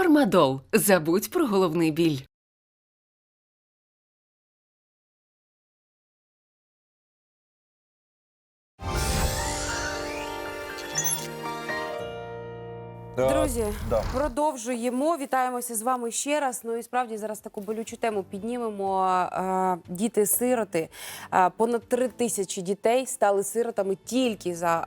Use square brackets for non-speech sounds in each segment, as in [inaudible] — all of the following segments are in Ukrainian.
Фармадол. Забудь про головний біль. Друзі, да. продовжуємо. Вітаємося з вами ще раз. Ну і справді зараз таку болючу тему піднімемо. Діти-сироти. Понад три тисячі дітей стали сиротами тільки за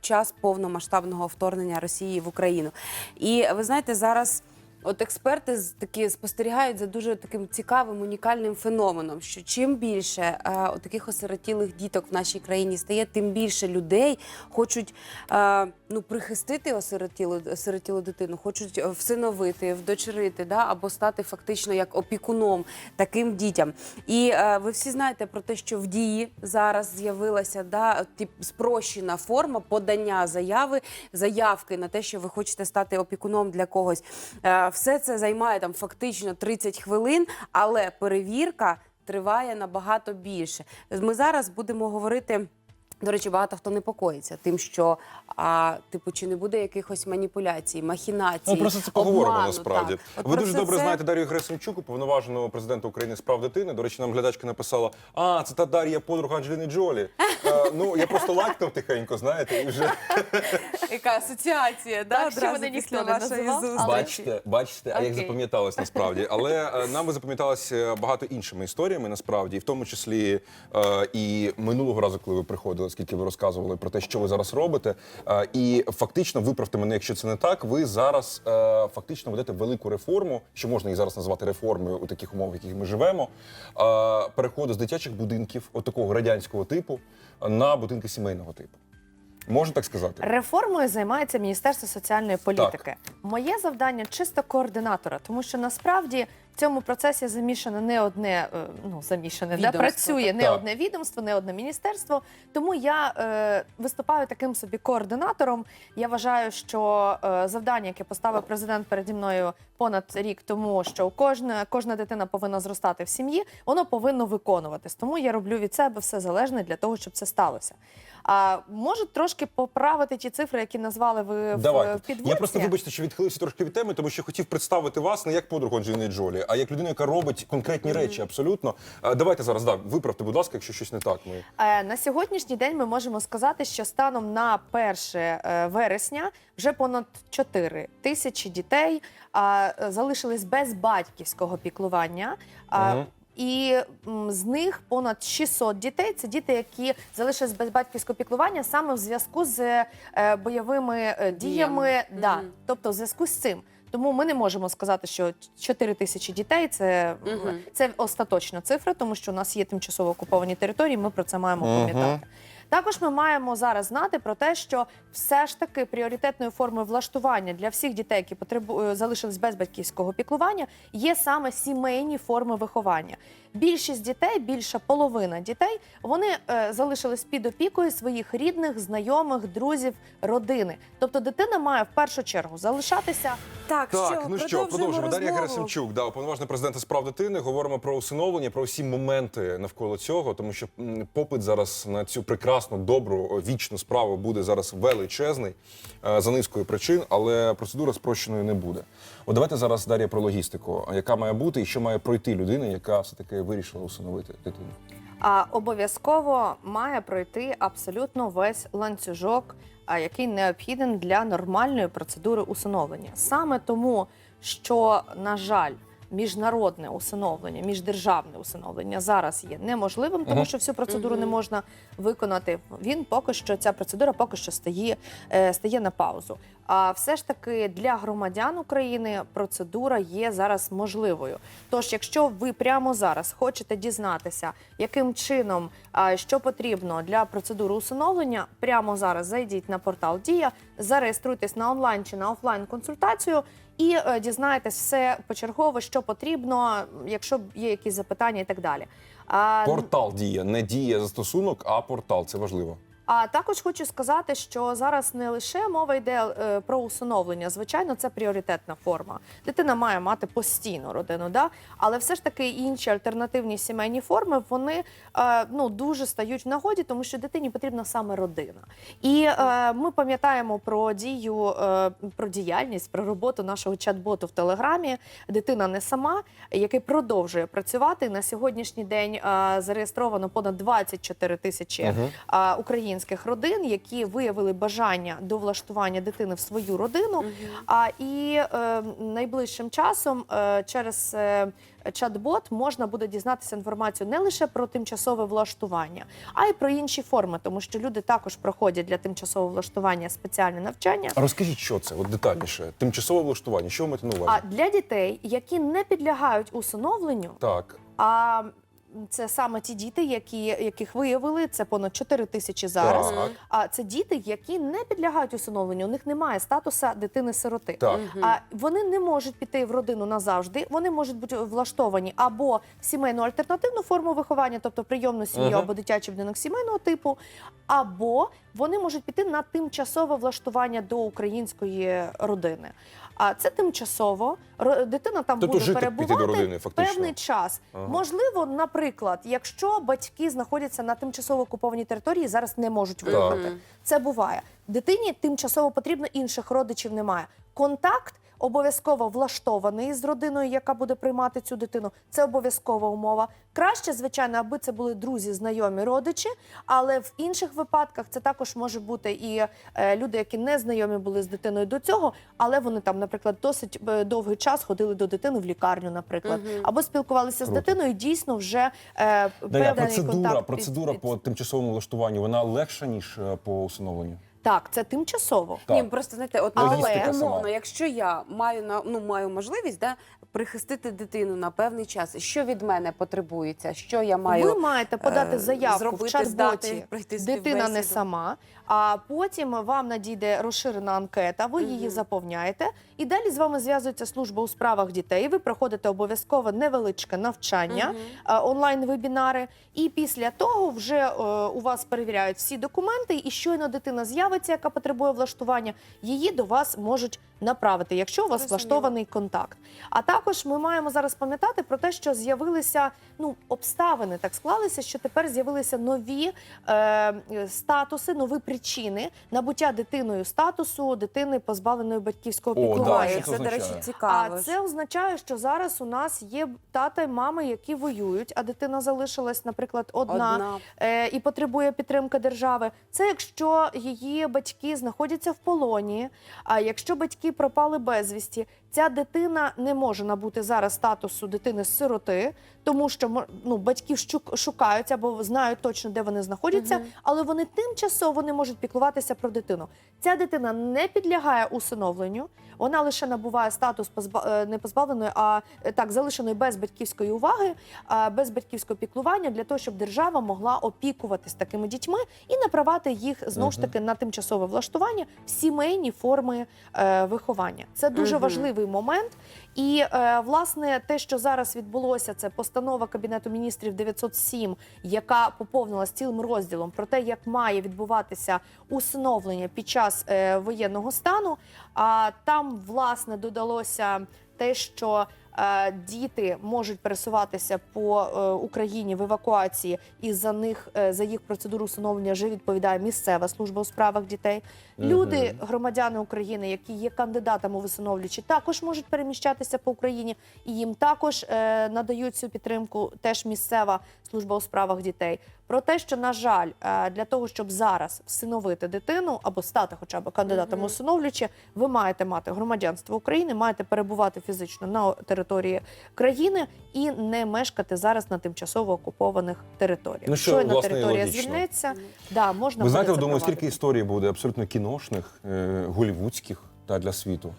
час повномасштабного вторгнення Росії в Україну. І ви знаєте, зараз. От експерти з- такі спостерігають за дуже таким цікавим унікальним феноменом, що чим більше е, таких осиротілих діток в нашій країні стає, тим більше людей хочуть е, ну прихистити осиротілу, осиротілу дитину, хочуть всиновити, вдочерити, да, або стати фактично як опікуном таким дітям. І е, ви всі знаєте про те, що в дії зараз з'явилася да, тип, спрощена форма подання заяви, заявки на те, що ви хочете стати опікуном для когось. Е, все це займає там фактично 30 хвилин, але перевірка триває набагато більше. Ми зараз будемо говорити. До речі, багато хто непокоїться тим, що а, типу, чи не буде якихось маніпуляцій, махінацій. Ну, просто це поговоримо обману, насправді. так. От Ви дуже все добре це- знаєте Дар'ю Герасимчук, уповноваженого президента України з прав дитини. До речі, нам глядачка написала: А, це та Дар'я подруга Анджеліни Джолі. [laughs] Е, ну я просто лайкнув тихенько, знаєте, і вже [laughs] Яка асоціація, да, Так, що одразу мене ніхто не називав, бачите, бачите, а як запам'яталось насправді. Але е, нам ви запам'яталося багато іншими історіями, насправді, і в тому числі е, і минулого разу, коли ви приходили, скільки ви розказували про те, що ви зараз робите. Е, і фактично, виправте мене, якщо це не так. Ви зараз е, фактично ведете велику реформу, що можна її зараз назвати реформою у таких умовах, в яких ми живемо. Е, переходу з дитячих будинків, от такого радянського типу, на будинки сімейного типу. Можна так сказати? Реформою займається Міністерство соціальної політики. Моє завдання чисто координатора, тому що насправді в цьому процесі замішане не одне, е, ну замішане, Відомство, працює не Так. одне відомство, не одне міністерство. Тому я е, виступаю таким собі координатором. Я вважаю, що е, завдання, яке поставив президент переді мною понад рік тому, що кожна, кожна дитина повинна зростати в сім'ї, воно повинно виконуватись. Тому я роблю від себе все залежне для того, щоб це сталося. А можу трошки поправити ті цифри, які назвали ви в, в Давайте. підводці. Я просто вибачте, що відхилився трошки від теми, тому що хотів представити вас не як подругу Анджеліни Джолі, а як людину, яка робить конкретні речі. Абсолютно. Е, Давайте зараз да, виправте, будь ласка, якщо щось не так. Ми Е, На сьогоднішній день ми можемо сказати, що станом на 1 е, вересня вже понад 4 тисячі дітей е, залишились без батьківського піклування. Мгм. І з них понад 600 дітей це діти, які залишились без батьківського піклування саме в зв'язку з е, бойовими е, діями. Діями. Да, тобто в зв'язку з цим. Тому ми не можемо сказати, що 4 тисячі дітей це, угу. це остаточна цифра, тому що у нас є тимчасово окуповані території. Ми про це маємо Мгм. пам'ятати. Також ми маємо зараз знати про те, що все ж таки пріоритетною формою влаштування для всіх дітей, які потребу... залишились без батьківського піклування, є саме сімейні форми виховання. Більшість дітей, більша половина дітей, вони е, залишились під опікою своїх рідних, знайомих, друзів, родини. Тобто дитина має в першу чергу залишатися Так, так, що, ну що, продовжуємо. Дар'я. Герасимчук, да, уповноважений президента з прав дитини. Говоримо про усиновлення, про всі моменти навколо цього, тому що попит зараз на цю прекрасну, добру, вічну справу буде зараз величезний е, за низкою причин, але процедура спрощеною не буде. От давайте зараз Дар'я про логістику, яка має бути і що має пройти людина, яка все таки вирішила усиновити дитину. А обов'язково має пройти абсолютно весь ланцюжок, який необхіден для нормальної процедури усиновлення. Саме тому, що, на жаль, міжнародне усиновлення, міждержавне усиновлення зараз є неможливим, тому що всю процедуру не можна виконати. Він поки що ця процедура поки що стає, е, стає на паузу. А все ж таки для громадян України процедура є зараз можливою. Тож, якщо ви прямо зараз хочете дізнатися, яким чином що потрібно для процедури усиновлення, прямо зараз зайдіть на портал Дія, зареєструйтесь на онлайн чи на офлайн консультацію. І е, дізнаєтесь все почергово, що потрібно, якщо є якісь запитання і так далі. А, Портал діє, не діє застосунок, а портал. Це важливо. А також хочу сказати, що зараз не лише мова йде е, про усиновлення. Звичайно, це пріоритетна форма. Дитина має мати постійну родину, да? але все ж таки інші альтернативні сімейні форми вони е, ну, дуже стають в нагоді, тому що дитині потрібна саме родина. І е, ми пам'ятаємо про дію, е, про діяльність, про роботу нашого чат-боту в Телеграмі. Дитина не сама, який продовжує працювати. На сьогоднішній день е, зареєстровано понад 24 тисячі Мгм. а, українських родин, які виявили бажання до влаштування дитини в свою родину. А і е, найближчим часом е, через е, чат-бот можна буде дізнатися інформацію не лише про тимчасове влаштування, а й про інші форми, тому що люди також проходять для тимчасового влаштування спеціальне навчання. А розкажіть, що це? От детальніше. Тимчасове влаштування. Що ви маєте на увазі? А для дітей, які не підлягають усиновленню, Так. а це саме ті діти, які, яких виявили, це понад 4 тисячі зараз. Так. А це діти, які не підлягають усиновленню. У них немає статуса дитини-сироти. Так. А вони не можуть піти в родину назавжди. Вони можуть бути влаштовані або в сімейну альтернативну форму виховання, тобто прийомну сім'ю або дитячий будинок сімейного типу, або вони можуть піти на тимчасове влаштування до української родини. А це тимчасово дитина там Тобто буде жити, піти перебувати до родини, фактично. певний час. Ага. Можливо, наприклад, якщо батьки знаходяться на тимчасово окупованій території, і зараз не можуть виїхати. Це буває. Дитині тимчасово потрібно інших родичів немає. Контакт обов'язково влаштований з родиною, яка буде приймати цю дитину. Це обов'язкова умова. Краще, звичайно, аби це були друзі, знайомі родичі, але в інших випадках це також може бути і е, люди, які не знайомі були з дитиною до цього, але вони там, наприклад, досить довгий час ходили до дитини в лікарню, наприклад, або спілкувалися з дитиною. і Дійсно, вже е, певний процедура, контакт процедура від- по тимчасовому влаштуванню, вона легша, ніж е, по усиновленню. Так, це тимчасово. Так. Ні, просто знаєте, от Але- Логістика умовно, якщо я маю на ну маю можливість да, прихистити дитину на певний час, що від мене потребується, що я маю Ви маєте подати е, заявку зробити, в чат-боті. здати, пройти Дитина не співбесіду? сама. А потім вам надійде розширена анкета, ви її заповняєте, і далі з вами зв'язується служба у справах дітей. Ви проходите обов'язково невеличке навчання, е, онлайн-вебінари. І після того вже е, у вас перевіряють всі документи, і щойно дитина з'явиться, яка потребує влаштування, її до вас можуть направити, якщо у вас Зрозуміло. влаштований контакт. А також ми маємо зараз пам'ятати про те, що з'явилися ну обставини, так склалися, що тепер з'явилися нові е, статуси, нові причини набуття дитиною статусу дитини, позбавленої батьківського О, да, що це це, до речі, означає? цікаво. А це означає, що зараз у нас є тата і мами, які воюють, а дитина залишилась, наприклад, одна, Одна. Е, і потребує підтримки держави. Це якщо її батьки знаходяться в полоні, а якщо батьки пропали безвісті. Ця дитина не може набути зараз статусу дитини з сироти, тому що ну, батьків щук- шукають або знають точно, де вони знаходяться, Мгм. але вони тимчасово не можуть піклуватися про дитину. Ця дитина не підлягає усиновленню, вона лише набуває статус позба... е, не позбавленої, а е, так залишеної без батьківської уваги, без батьківського піклування для того, щоб держава могла опікуватись такими дітьми і направати їх знову ж таки на тимчасове влаштування в сімейні форми е, виховання. Це дуже Мгм. важливий момент. І е, власне те, що зараз відбулося, це постанова Кабінету міністрів 907, яка поповнилась цілим розділом про те, як має відбуватися усиновлення під час е, воєнного стану. А там власне додалося те, що діти можуть пересуватися по е, Україні в евакуації, і за них е, за їх процедуру усиновлення вже відповідає місцева служба у справах дітей. Люди, громадяни України, які є кандидатами в усиновлювачі, також можуть переміщатися по Україні, і їм також е, надають цю підтримку теж місцева служба у справах дітей. Про те, що на жаль, е, для того, щоб зараз всиновити дитину або стати хоча б кандидатом Мгм. усиновлювачі, ви маєте мати громадянство України, маєте перебувати фізично на території країни і не мешкати зараз на тимчасово окупованих територіях. Ну, що, Щойно власне, територія логічно. звільниться, да, можна Ви знаєте, я думаю, скільки історій буде абсолютно кіношних, е, голівудських та для світу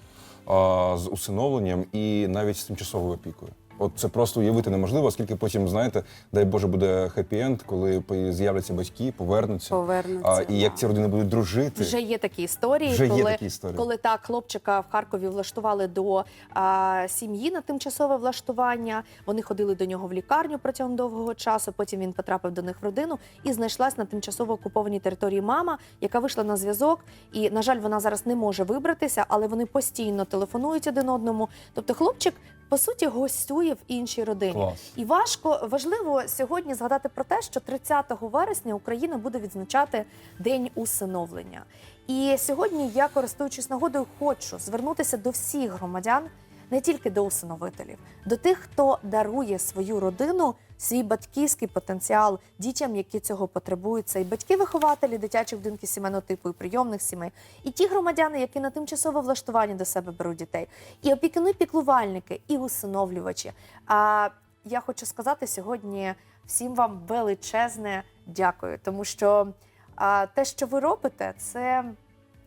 а, з усиновленням і навіть з тимчасовою опікою. От це просто уявити неможливо, оскільки потім, знаєте, дай Боже, буде хеппі-енд, коли з'являться батьки, повернуться. Повернуться, А, і як да. ці родини будуть дружити. Вже є такі історії, Вже є коли, такі історії. коли так хлопчика в Харкові влаштували до а, сім'ї на тимчасове влаштування. Вони ходили до нього в лікарню протягом довгого часу. Потім він потрапив до них в родину і знайшлась на тимчасово окупованій території мама, яка вийшла на зв'язок. І на жаль, вона зараз не може вибратися, але вони постійно телефонують один одному. Тобто, хлопчик по суті гостює в іншій родині. Клас. І важко важливо сьогодні згадати про те, що 30 вересня Україна буде відзначати День усиновлення. І сьогодні я, користуючись нагодою, хочу звернутися до всіх громадян, не тільки до усиновителів, до тих, хто дарує свою родину, свій батьківський потенціал дітям, які цього потребують. Це і батьки-вихователі дитячих будинків сімейного типу, і прийомних сімей, і ті громадяни, які на тимчасове влаштування до себе беруть дітей, і опікуни, піклувальники, і усиновлювачі. А я хочу сказати сьогодні всім вам величезне дякую, тому що а, те, що ви робите, це,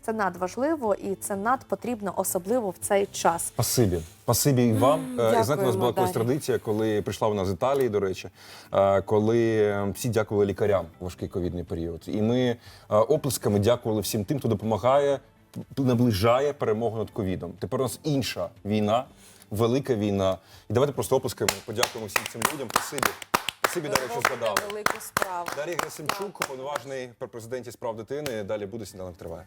це надважливо і це надпотрібно, особливо в цей час. Спасибі. Спасибі і вам. Е, І знаєте, у нас була колись традиція, коли прийшла вона з Італії, до речі, е, коли всі дякували лікарям у важкий ковідний період. І ми е, оплесками дякували всім тим, хто допомагає, наближає перемогу над ковідом. Тепер у нас інша війна, велика війна. І давайте просто оплесками подякуємо всім цим людям. Спасибі. Спасибі, Дар'я, що згадали. велику справу. Дар'я Герасимчук, повноважний при президенті з прав дитини. Далі буде сніданок триває.